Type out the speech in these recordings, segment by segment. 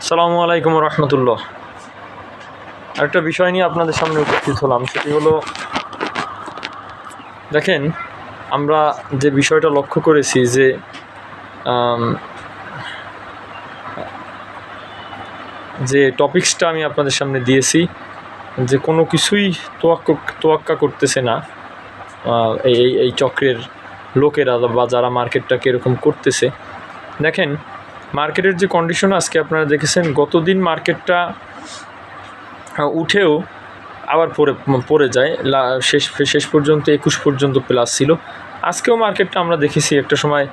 সালামু আলাইকুম রহমতুল্লাহ। আরেকটা বিষয় নিয়ে আপনাদের সামনে উপস্থিত হলাম, সেটি হলো, দেখেন, আমরা যে বিষয়টা লক্ষ্য করেছি যে যে টপিক্সটা আমি আপনাদের সামনে দিয়েছি, যে কোনো কিছুই তোয়াক্কা তোয়াক্কা করতেছে না এই- এই চক্রের লোকেরা বা যারা মার্কেটটাকে এরকম করতেছে। দেখেন মার্কেটের যে কন্ডিশন আজকে আপনারা দেখেছেন, গতদিন মার্কেটটা উঠেও আবার পরে পড়ে যায়। শেষ শেষ পর্যন্ত, একুশ পর্যন্ত প্লাস ছিল। আজকেও মার্কেটটা আমরা দেখেছি একটা সময়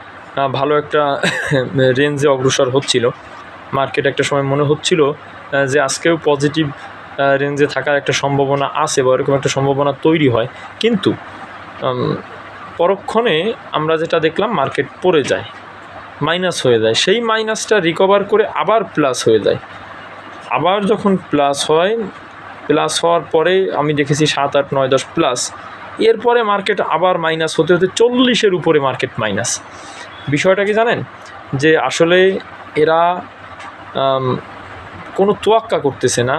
ভালো একটা রেঞ্জে অগ্রসর হচ্ছিল। মার্কেট একটা সময় মনে হচ্ছিল যে আজকেও পজিটিভ রেঞ্জে থাকার একটা সম্ভাবনা আছে বা এরকম একটা সম্ভাবনা তৈরি হয়। কিন্তু পরক্ষণে আমরা যেটা দেখলাম, মার্কেট পড়ে যায়। মাইনাস হয়ে যায়। সেই মাইনাসটা রিকভার করে আবার প্লাস হয়ে যায়। আবার যখন প্লাস হয় প্লাস হওয়ার পরে আমি দেখেছি সাত, আট, নয়, দশ প্লাস এরপরে মার্কেট আবার মাইনাস হতে হতে চল্লিশের উপরে মার্কেট মাইনাস বিষয়টা কি জানেন? যে আসলে এরা কোনো তোয়াক্কা করতেছে না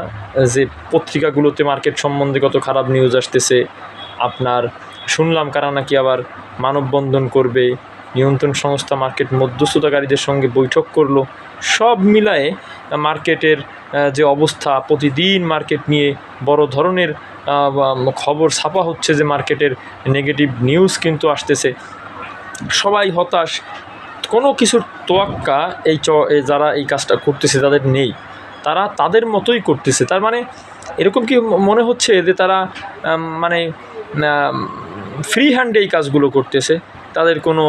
যে পত্রিকাগুলোতে মার্কেট সম্বন্ধে কত খারাপ নিউজ আসতেছে। আপনার শুনলাম কারা নাকি আবার মানববন্ধন করবে। নিয়ন্ত্রণ সংস্থা মার্কেট মধ্যস্থতাকারীদের সঙ্গে বৈঠক করল। সব মিলায়ে মার্কেটের যে অবস্থা, প্রতিদিন মার্কেট নিয়ে বড় ধরনের খবর ছাপা হচ্ছে যে মার্কেটের নেগেটিভ নিউজ কিন্তু আসতেছে। সবাই হতাশ। কোনো কিছুর তোয়াক্কা এই চ যারা এই কাজটা করতেছে তাদের নেই। তারা তাদের মতোই করতেছে। তার মানে এরকম কি মনে হচ্ছে যে তারা মানে ফ্রি হ্যান্ডে এই কাজগুলো করতেছে? তাদের কোনো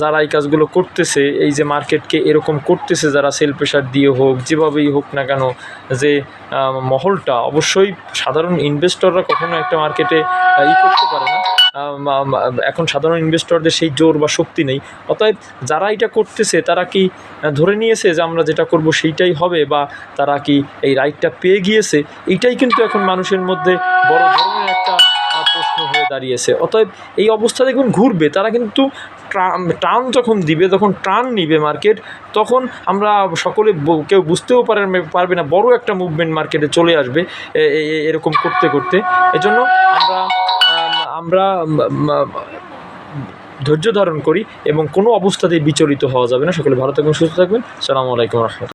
যারা এই কাজগুলো করতেছে, এই যে মার্কেটকে এরকম করতেছে, যারা সেল প্রেশার দিয়ে হোক, যেভাবেই হোক না কেন, যে মহলটা, অবশ্যই সাধারণ ইনভেস্টররা কখনো একটা মার্কেটে ই করতে পারে না। এখন সাধারণ ইনভেস্টরদের সেই জোর বা শক্তি নেই। অতএব যারা এটা করতেছে, তারা কি ধরে নিয়েছে যে আমরা যেটা করব সেইটাই হবে বা তারা কি এই রাইটটা পেয়ে গিয়েছে? এইটাই কিন্তু এখন মানুষের মধ্যে বড় ধরনের একটা প্রশ্ন হয়ে দাঁড়িয়েছে। অতএব এই অবস্থা দেখুন ঘুরবে। তারা কিন্তু ট্রা- টান যখন দিবে তখন টান নিবে মার্কেট, তখন আমরা সকলে কেউ বুঝতেও পারে, পারবে না, বড় একটা মুভমেন্ট মার্কেটে চলে আসবে এরকম করতে করতে। এজন্য আমরা আমরা ধৈর্য ধারণ করি এবং কোনো অবস্থাতেই বিচলিত হওয়া যাবে না। সকলে ভালো থাকবেন, সুস্থ থাকবেন। সালামু আলাইকুম রহমতুল্লাহ।